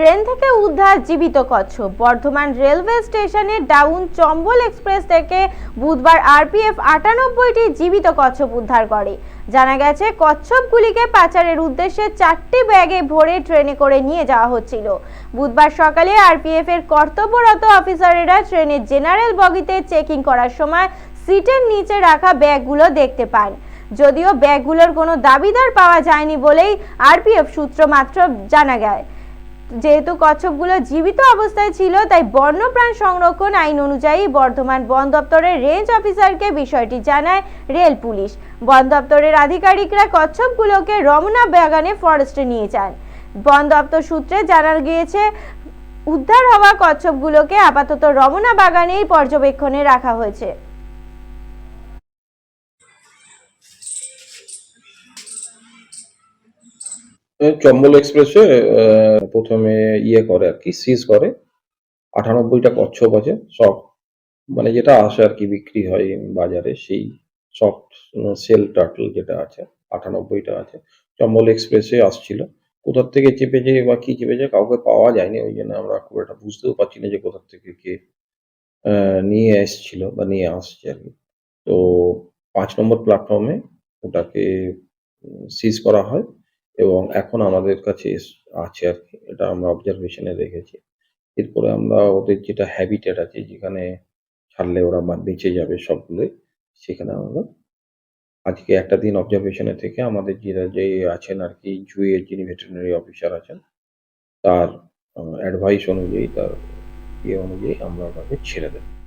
Train থেকে উদ্ধার জীবিত কচ্ছপ। বর্ধমান রেলওয়ে স্টেশনে ডাউন চম্বল এক্সপ্রেস থেকে বুধবার আরপিএফ আটানব্বইটি জীবিত কচ্ছপ উদ্ধার করে। জানা গেছে, কচ্ছপগুলিকে পাচারের উদ্দেশ্যে চারটি ব্যাগে ভরে ট্রেনে করে নিয়ে যাওয়া হচ্ছিল। বুধবার সকালে আরপিএফ এর কর্তব্যরত অফিসারেরা ট্রেনের জেনারেল বগিতে চেকিং করার সময় সিটের নিচে রাখা ব্যাগগুলো দেখতে পান। যদিও ব্যাগগুলোর কোনো দাবিদার পাওয়া যায়নি বলেই আরপিএফ সূত্র মাত্র জানা যায় যেহেতু কচ্ছপগুলো জীবিত অবস্থায় ছিল, তাই বন্যপ্রাণ সংরক্ষণ আইন অনুযায়ী বর্ধমান বন দপ্তরের রেঞ্জ অফিসারকে বিষয়টি জানায় রেল পুলিশ। বন দপ্তরের আধিকারিকরা কচ্ছপগুলোকে রমনা বাগানে ফরেস্টে নিয়ে যান। বন দপ্তর সূত্রে জানা গিয়েছে, উদ্ধার হওয়া কচ্ছপগুলোকে আপাতত রমনা বাগানেই পর্যবেক্ষণে রাখা হয়েছে। চম্বল এক্সপ্রেসে প্রথমে ইয়ে করে আর কি, সিজ করে। আটানব্বইটা কচ্ছপ আছে, সব। মানে যেটা আসে আর কি বিক্রি হয় বাজারে, সেই সফট সেল টার্টল যেটা আছে, আটানব্বইটা আছে। চম্বল এক্সপ্রেসে আসছিল। কোথার থেকে চেপেছে বা কি চেপেছে কাউকে পাওয়া যায়নি, ওই জন্য আমরা খুব একটা বুঝতেও পারছি না যে কোথার থেকে কে নিয়ে এসছিল বা নিয়ে আসছে আর কি। তো পাঁচ নম্বর প্ল্যাটফর্মে ওটাকে সিজ করা হয়। এবং এখন আমাদের কাছে আছে আর কি। এটা আমরা অবজারভেশনে রেখেছি এরপরে আমরা ওদের যেটা হ্যাবিটেট আছে, যেখানে ছাড়লে ওরা বেঁচে যাবে সবগুলোই, সেখানে আমরা আজকে একটা দিন অবজারভেশনে থেকে আমাদের যেটা যে আছেন আর কি জুয়ের যিনি ভেটেরিনারি অফিসার আছেন, তার অ্যাডভাইস অনুযায়ী, তার ইয়ে অনুযায়ী আমরা ওটাকে ছেড়ে দেব।